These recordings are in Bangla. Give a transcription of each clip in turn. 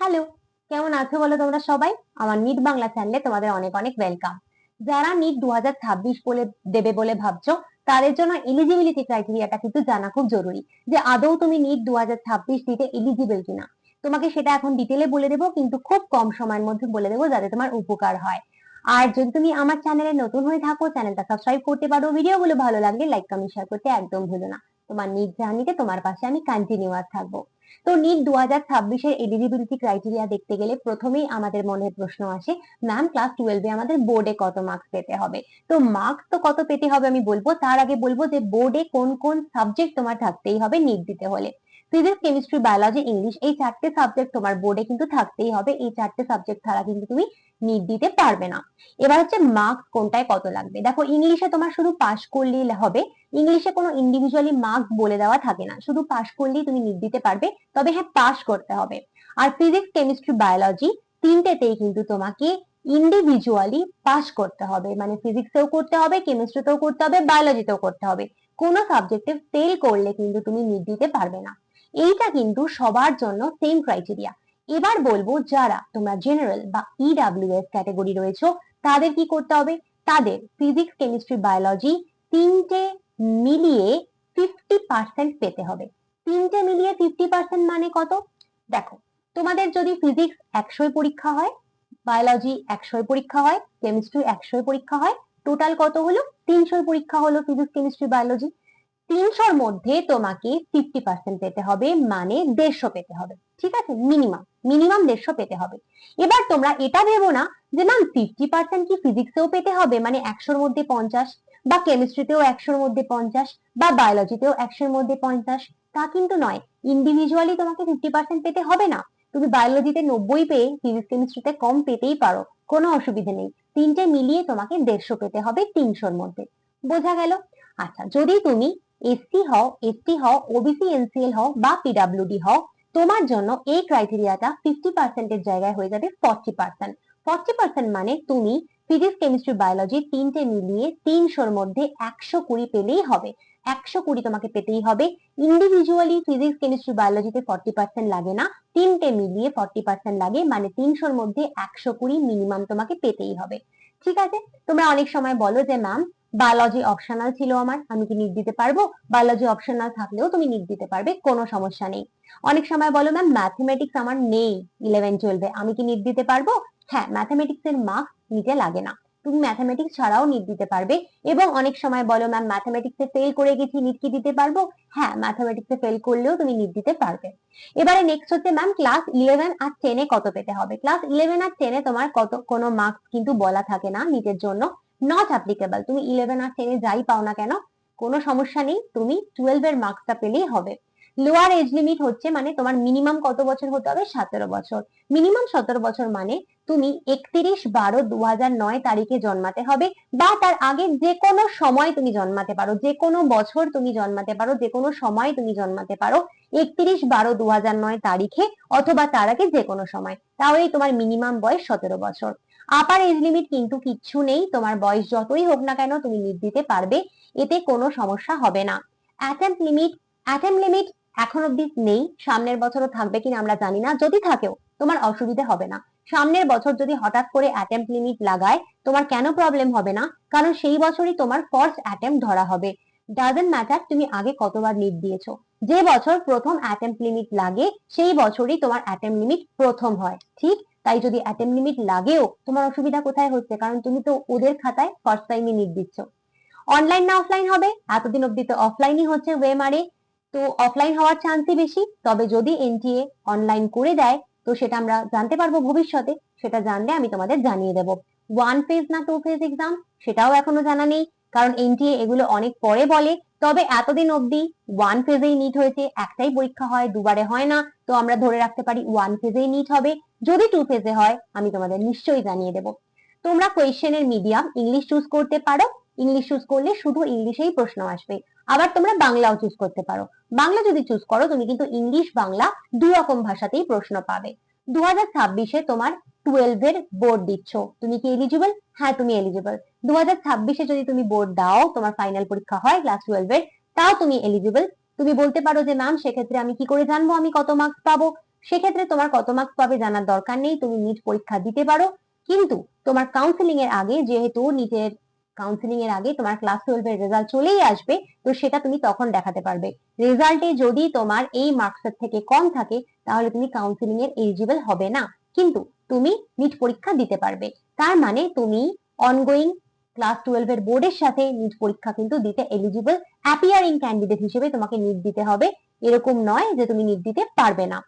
হ্যালো কেমন আছো বলো তোমরা সবাই? আমার নিট বাংলা চ্যানেলে তোমাদের অনেক অনেক ওয়েলকাম যারা নিট দু বলে দেবে বলে ভাবছ, তাদের জন্য এলিজিবিলিটি ক্রাইটেরিয়াটা কিন্তু জানা খুব জরুরি যে আদৌ তুমি নিট দু দিতে এলিজিবল কিনা। তোমাকে সেটা এখন ডিটেলে বলে দেবো, কিন্তু খুব কম সময়ের মধ্যে বলে দেবো যাতে তোমার উপকার হয়। আর যদি তুমি আমার চ্যানেলে নতুন হয়ে থাকো চ্যানেলটা সাবস্ক্রাইব করতে পারো ভিডিও ভিডিওগুলো ভালো লাগলে লাইক কমেন্ট শেয়ার করতে একদম ভুলো না। তোমার নিট জার্নিতে তোমার পাশে আমি কন্টিনিউয়াস থাকব। তো নিট দু হাজার ছাব্বিশের এলিজিবিলিটি ক্রাইটেরিয়া দেখতে গেলে প্রথমেই আমাদের মনে প্রশ্ন আসে ম্যাম ক্লাস টুয়েলভে আমাদের বোর্ডে কত মার্কস পেতে হবে? তো মার্কস তো কত পেতে হবে আমি বলব? তার আগে বলব যে বোর্ডে কোন কোন সাবজেক্ট তোমার থাকতেই হবে নিট দিতে হলে। ফিজিক্স কেমিস্ট্রি বায়োলজি ইংলিশ এই চারটে সাবজেক্ট তোমার বোর্ডে কিন্তু থাকতেই হবে। এই চারটে সাবজেক্ট ছাড়া কিন্তু তুমি নিট দিতে পারবে না। এবার হচ্ছে মার্কস কোনটায় কত লাগবে? দেখো ইংলিশে তোমার শুধু পাস করলেই হবে। ইংলিশে কোনো ইন্ডিভিজুয়ালি মার্কস বলে দেওয়া থাকে না। শুধু পাস করলেই তুমি নিট দিতে পারবে। তবে হ্যাঁ পাস করতে হবে। আর ফিজিক্স কেমিস্ট্রি বায়োলজি তিনটেতেই কিন্তু তোমাকে ইন্ডিভিজুয়ালি পাস করতে হবে। মানে ফিজিক্সেও করতে হবে কেমিস্ট্রিতেও করতে হবে বায়োলজিতেও করতে হবে। কোনো সাবজেক্টে ফেল করলে কিন্তু তুমি নিট দিতে পারবে না। এইটা কিন্তু সবার জন্য সেম ক্রাইটেরিয়া এবার বলব যারা তোমরা জেনারেল বা ইডাব্লিউএস ক্যাটাগরি রয়েছে, তাদের কি করতে হবে? তাদের ফিজিক্স কেমিস্ট্রি বায়োলজি তিনটে মিলিয়ে ফিফটি পার্সেন্ট পেতে হবে। তিনটে মিলিয়ে ফিফটি পার্সেন্ট মানে কত? দেখো, তোমাদের যদি ফিজিক্স একশোই পরীক্ষা হয় বায়োলজি একশোই পরীক্ষা হয় কেমিস্ট্রি একশোই পরীক্ষা হয় টোটাল কত হলো? তিনশোই পরীক্ষা হলো ফিজিক্স কেমিস্ট্রি বায়োলজি তিনশোর মধ্যে তোমাকে ফিফটি পার্সেন্ট পেতে হবে মানে দেড়শো পেতে হবে। ঠিক আছে? মিনিমাম মিনিমাম দেড়শো পেতে হবে। এবার তোমরা এটা ভেবো না যে ম্যাম ফিফটি পার্সেন্ট কি ফিজিক্সেও পেতে হবে? মানে একশোর মধ্যে পঞ্চাশ, বা কেমিস্ট্রিতেও একশোর মধ্যে পঞ্চাশ, বা বায়োলজিতেও একশোর মধ্যে পঞ্চাশ, তা কিন্তু নয়। ইন্ডিভিজুয়ালি তোমাকে ফিফটি পার্সেন্ট পেতে হবে না। তুমি বায়োলজিতে নব্বই পেয়ে ফিজিক্স কেমিস্ট্রিতে কম পেতেই পারো। কোনো অসুবিধে নেই। তিনটে মিলিয়ে তোমাকে দেড়শো পেতে হবে তিনশোর মধ্যে। বোঝা গেল? আচ্ছা যদি তুমি এসসি হও এসটি হও ওবিসি এনসিএল হও বা পিডাব্লিউডি হও, তোমার জন্য এই ক্রাইটেরিয়াটা ফিফটি পার্সেন্টের জায়গায় হয়ে যাবে ফর্টি পার্সেন্ট ফর্টি পার্সেন্ট মানে তুমি ফিজিক্স কেমিস্ট্রি বায়োলজি তিনটে মিলিয়ে তিনশোর মধ্যে একশো কুড়ি পেলেই হবে। একশো কুড়ি তোমাকে পেতেই হবে। ইন্ডিভিজুয়ালি ফিজিক্স কেমিস্ট্রি বায়োলজিতে ফর্টি পার্সেন্ট লাগে না। তিনটে মিলিয়ে ফর্টি পার্সেন্ট লাগে মানে তিনশোর মধ্যে একশো কুড়ি মিনিমাম তোমাকে পেতেই হবে। ঠিক আছে? তোমরা অনেক সময় বলো যে ম্যাম বায়োলজি অপশনাল ছিল আমার, আমি কি নিট দিতে পারব? বায়োলজি অপশনাল থাকলেও তুমি নিট দিতে পারবে, কোনো সমস্যা নেই। অনেক সময় বলো ম্যাম ম্যাথমেটিক্স আমার নেই ইলেভেন টুয়েলভে আমি কি নিট দিতে পারব? হ্যাঁ ম্যাথামেটিক্স এর মার্কস নিতে লাগে না। তুমি ম্যাথামেটিক্স ছাড়াও নিট দিতে পারবে। এবং অনেক সময় বলো ম্যাম ম্যাথামেটিক্সে ফেল করে গেছি নিট কি দিতে পারব? হ্যাঁ ম্যাথামেটিক্সে ফেল করলেও তুমি নিট দিতে পারবে। এবারে নেক্সট হচ্ছে ম্যাম ক্লাস ইলেভেন আর টেনে কত পেতে হবে? ক্লাস ইলেভেন আর টেনে তোমার কত, কোনো মার্কস কিন্তু বলা থাকে না নিটের জন্য। নট অ্যাপ্লিকেবল তুমি ইলেভেন আর টেনে যাই পাও না কেন, কোনো সমস্যা নেই, তুমি টুয়েলভ এর মার্কসটা পেলেই হবে। লোয়ার এজ লিমিট হচ্ছে মানে তোমার মিনিমাম কত বছর হতে হবে? সতেরো বছর। মিনিমাম সতেরো বছর মানে তুমি একত্রিশ বারো দু নয় তারিখে জন্মাতে হবে বা তার আগে যে কোনো সময় তুমি জন্মাতে পারো, যে কোনো বছর তুমি জন্মাতে পারো, যে কোনো সময় তুমি জন্মাতে পারো একত্রিশ বারো দু নয় তারিখে অথবা তার আগে যে কোনো সময়। তাহলেই তোমার মিনিমাম বয়স সতেরো বছর। আপার এজ লিমিট কিন্তু কিচ্ছু নেই। তোমার বয়স যতই হোক না কেন তুমি নিট দিতে পারবে, এতে কোনো সমস্যা হবে না। অ্যাটেম্প লিমিট অ্যাটেম্প লিমিট এখন অব্দি নেই। সামনের বছরও থাকবে কিনা আমরা জানি না। যদি থাকেও, তোমার অসুবিধে হবে না। সামনের বছর যদি হঠাৎ করে অ্যাটেম্প লিমিট লাগায়, তোমার কেন প্রবলেম হবে না? কারণ সেই বছরই তোমার ফার্স্ট অ্যাটেম্প ধরা হবে। ডাজেন্ট ম্যাটার তুমি আগে কতবার নিট দিয়েছ। যে বছর প্রথম অ্যাটেম্প লিমিট লাগে, সেই বছরই তোমার অ্যাটেম্প লিমিট প্রথম হয়, ঠিক? তাই যদি অ্যাটেম্প লিমিট লাগেও, তোমার অসুবিধা কোথায় হচ্ছে? কারণ তুমি তো ওদের খাতায় ফার্স্ট টাইমে নিট দিচ্ছ। অনলাইন না অফলাইন হবে? এতদিন অব্দি তো অফলাইনই হচ্ছে ওয়েমারে তো অফলাইন হওয়ার চান্সই বেশি। তবে যদি এনটিএ অনলাইন করে দেয়, তো সেটা আমরা জানতে পারব ভবিষ্যতে। সেটা জানলে আমি তোমাদের জানিয়ে দেব। ওয়ান ফেজ না টু ফেজ এক্সাম সেটাও এখনও জানা নেই। কারণ এনটিএ এগুলো অনেক পরে বলে, তবে এতদিন অবধি ওয়ান ফেজেই নিট হয়েছে, একটাই পরীক্ষা হয়, দুবারে হয় না, তো আমরা ধরে রাখতে পারি ওয়ান ফেজেই নিট হবে। যদি টু ফেজে হয়, আমি তোমাদের নিশ্চয়ই জানিয়ে দেব। তোমরা কোয়েশ্চেনের মিডিয়াম ইংলিশ চুজ করতে পারো। ইংলিশ চুজ করলে শুধু ইংলিশেই প্রশ্ন আসবে। আবার তোমরা বাংলাও চুজ করতে পারো। বাংলা যদি চুজ করো, তুমি কিন্তু ইংলিশ বাংলা দু রকম ভাষাতেই প্রশ্ন পাবে। দু ছাব্বিশে তোমার টুয়েলভ এর বোর্ড দিচ্ছ। তুমি কি এলিজিবল হ্যাঁ তুমি এলিজিবল দু হাজার ছাব্বিশে যদি তুমি বোর্ড দাও, তোমার ফাইনাল পরীক্ষা হয় ক্লাস টুয়েলভ এর, তাও তুমি এলিজিবল তুমি বলতে পারো যে ম্যাম সেক্ষেত্রে আমি কি করে জানব? আমি কত মার্কস পাবো? সেক্ষেত্রে তোমার কত মার্কস পাবে জানার দরকার নেই। তুমি নিট পরীক্ষা দিতে পারো। কিন্তু তোমার কাউন্সিলিং এর আগে যেহেতু নিটের কাউন্সিলিং এর আগে তোমার ক্লাস টুয়েলভ এর রেজাল্ট চলেই আসবে, তো সেটা তুমি তখন দেখাতে পারবে। রেজাল্টে যদি তোমার এই মার্কসের থেকে কম থাকে, তাহলে তুমি কাউন্সিলিং এর এলিজিবল হবে না। কিন্তু তুমি নিট পরীক্ষা দিতে পারবে। তার মানে তুমি অনগোয়িং ক্লাস টুয়েলভ এর বোর্ডের সাথে নিট পরীক্ষা কিন্তু দিতে এলিজিবল অ্যাপিয়ারিং ক্যান্ডিডেট হিসেবে তোমাকে নিট দিতে হবে। এরকম নয় যে তুমি নিট দিতে পারবে না।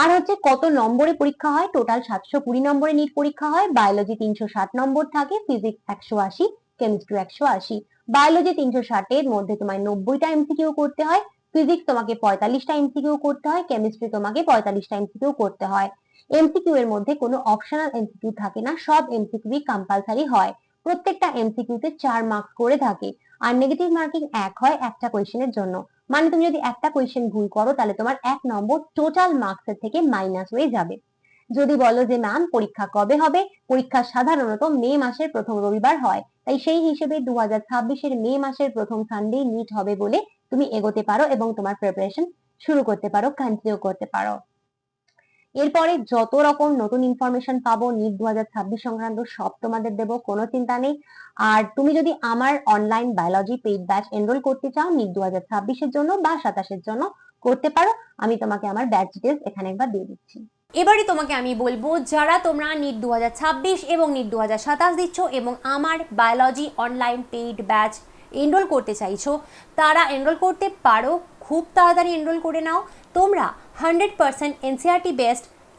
আর হচ্ছে কত নম্বরে পরীক্ষা হয়? টোটাল সাতশো কুড়ি নম্বরে নিট পরীক্ষা হয়। বায়োলজি তিনশো ষাট নম্বর থাকে। ফিজিক্স একশো আশি। কেমিস্ট্রি একশো আশি। বায়োলজি তিনশো ষাটের মধ্যে তোমায় নব্বইটা এমসিকিউ করতে হয়। ফিজিক্স তোমাকে পঁয়তাল্লিশটা এমসিকিউ করতে হয়। কেমিস্ট্রি তোমাকে পঁয়তাল্লিশটা এমসিকিউ করতে হয়। এমসিকিউ এর মধ্যে কোনো অপশনাল এমসিকিউ থাকে না। সব এমসিকিউ কম্পালসারি হয়। প্রত্যেকটা এমসিকিউ তে চার মার্কস করে থাকে। আর নেগেটিভ মার্কিং এক হয় একটা কোয়েশ্চেনের জন্য। মানে তুমি যদি একটা কোয়েশ্চেন ভুল করো, তাহলে তোমার এক নম্বর টোটাল মার্কস এর থেকে মাইনাস হয়ে যাবে। যদি বলো যে ম্যাম পরীক্ষা কবে হবে? পরীক্ষা সাধারণত মে মাসের প্রথম রবিবার হয়। তাই সেই হিসেবে দু হাজার ছাব্বিশের মে মাসের প্রথম সানডে নিট হবে বলে তুমি এগোতে পারো এবং তোমার প্রিপারেশন শুরু করতে পারো কন্টিনিউ করতে পারো। এরপরে যত রকম নতুন ইনফরমেশন পাবো নিট দু হাজার ছাব্বিশ সংক্রান্ত সব তোমাদের দেবো, কোনো চিন্তা নেই। আর তুমি যদি আমার online biology paid batch enrol করতে চাও নিট দু এর জন্য বা সাতাশের জন্য করতে পারো, আমি তোমাকে আমার ব্যাচ ডিটেলস এখানে একবার দিয়ে দিচ্ছি। এবারে তোমাকে আমি বলব, যারা তোমরা নিট দু হাজার ছাব্বিশ এবং নিট দু হাজার সাতাশ দিচ্ছ এবং আমার biology online paid batch enrol করতে চাইছো, তারা এনরোল করতে পারো। খুব তাড়াতাড়ি এনরোল করে নাও। তোমরা hundred percent NCERT best